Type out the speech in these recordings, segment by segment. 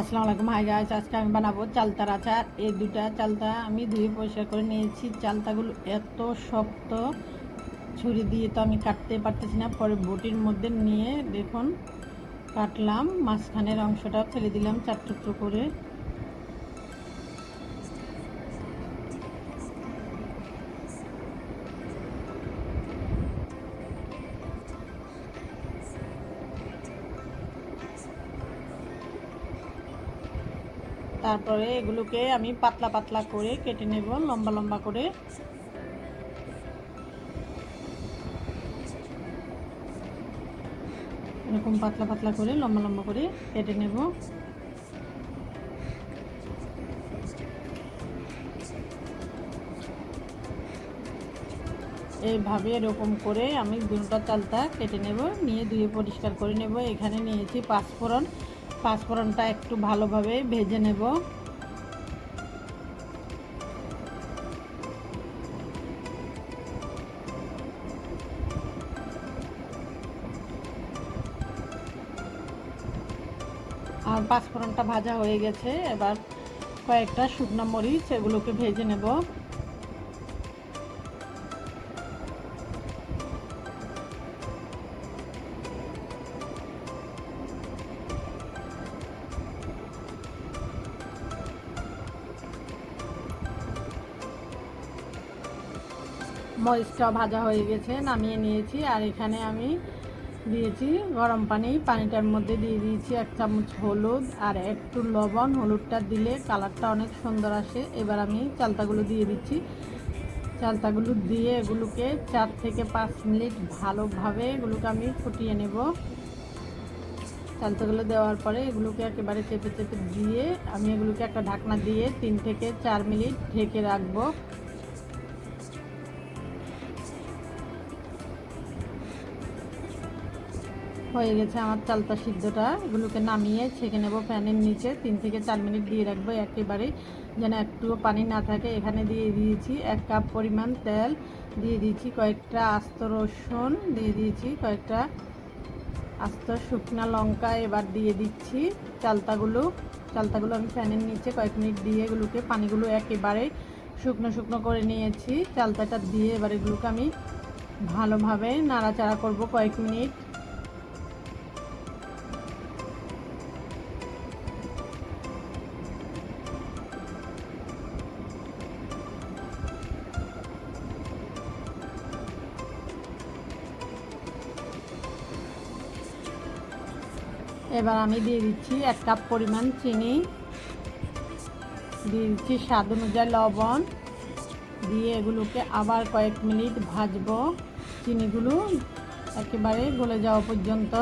আসসালামু আলাইকুম। Hi guys আজকে আমি বানাবো চালতার আচার। এই দুটা চালতা আমি ধুয়ে পরিষ্কার করে নিয়েছি। চালতাগুলো এত শক্ত, ছুরি দিয়ে তো আমি কাটতে পারতেছি না। পরে বটির মধ্যে নিয়ে দেখুন, কাটলাম। মাঝখানের অংশটা ফেলে দিলাম চার টুকরো করে। তারপরে এগুলোকে আমি পাতলা পাতলা করে কেটে নেব, লম্বা লম্বা করে। এরকম পাতলা পাতলা করে, লম্বা লম্বা করে কেটে নেব। এইভাবে এরকম করে আমি দুটা চালটা কেটে নেব, নিয়ে ধুয়ে পরিষ্কার করে নেব। এখানে নিয়েছি পাঁচফোড়ন পাঁচফোড়নটা একটু ভালোভাবে ভেজে নেব। আর পাঁচফোড়নটা ভাজা হয়ে গেছে, এবার কয়েকটা শুকনো মরিচ এগুলোকে ভেজে নেব। মরিচটা ভাজা হয়ে গেছে, নামিয়ে নিয়েছি। আর এখানে আমি দিয়েছি গরম পানি। পানিটার মধ্যে দিয়ে দিয়েছি এক চামচ হলুদ আর একটু লবণ। হলুদটা দিলে কালারটা অনেক সুন্দর আসে। এবার আমি চালতাগুলো দিয়ে দিচ্ছি। চালতাগুলো দিয়ে এগুলোকে চার থেকে পাঁচ মিনিট ভালোভাবে এগুলোকে আমি ফুটিয়ে নেব। চালতাগুলো দেওয়ার পরে এগুলোকে একেবারে চেপে চেপে দিয়ে আমি এগুলোকে একটা ঢাকনা দিয়ে তিন থেকে চার মিনিট ঢেকে রাখব। হয়ে গেছে আমার চালতা সিদ্ধটা। এগুলোকে নামিয়ে ছেঁকে নেব ফ্যানের নিচে। তিন থেকে চার মিনিট দিয়ে রাখব একেবারে, যেন একটুও পানি না থাকে। এখানে দিয়ে দিয়েছি এক কাপ পরিমাণ তেল, দিয়ে দিয়েছি কয়েকটা আস্ত রসুন, দিয়ে দিয়েছি কয়েকটা আস্ত শুকনা লঙ্কা। এবার দিয়ে দিচ্ছি চালতাগুলো। চালতাগুলো আমি ফ্যানের নিচে কয়েক মিনিট দিয়ে এগুলোকে, পানিগুলো একেবারে শুকনো শুকনো করে নিয়েছি। চালতাটা দিয়ে এবার এগুলোকে আমি ভালোভাবে নাড়াচাড়া করব কয়েক মিনিট। এবার আমি দিয়ে দিচ্ছি এক কাপ পরিমাণ চিনি। দিয়ে দিচ্ছি স্বাদ অনুযায়ী লবণ। দিয়ে এগুলোকে আবার কয়েক মিনিট ভাজবো। চিনিগুলো একেবারে গলে যাওয়া পর্যন্ত।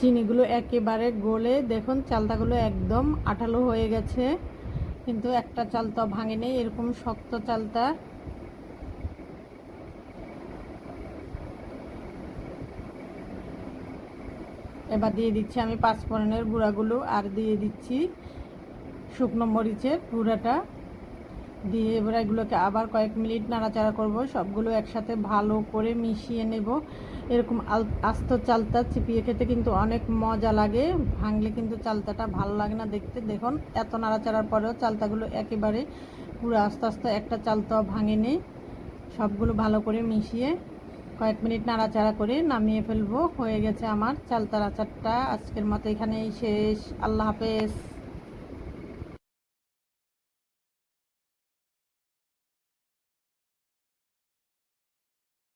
চিনিগুলো একেবারে গলে, দেখুন চালতাগুলো একদম আঠালো হয়ে গেছে। কিন্তু একটা চালতা ভাঙে নেই, এরকম শক্ত চালটা। এবার দিয়ে দিচ্ছি আমি পাঁচফোড়নের গুঁড়াগুলো, আর দিয়ে দিচ্ছি শুকনো মরিচের গুঁড়াটা। দিয়ে এবার এগুলোকে আবার কয়েক মিনিট নাড়াচাড়া করব। সবগুলো একসাথে ভালো করে মিশিয়ে নেব। এরকম আস্ত চালতা চিপিয়ে খেতে কিন্তু অনেক মজা লাগে। ভাঙলে কিন্তু চালতাটা ভালো লাগে না দেখতে। দেখুন, এত নাড়াচাড়ার পরেও চালতাগুলো একেবারে পুরো আস্তে আস্তে একটা চালতাও ভাঙেনি। সবগুলো ভালো করে মিশিয়ে কয়েক মিনিট নাড়াচাড়া করে নামিয়ে ফেলব। হয়ে গেছে আমার চালতার আচারটা। আজকের মতো এখানেই শেষ। আল্লাহ হাফেজ।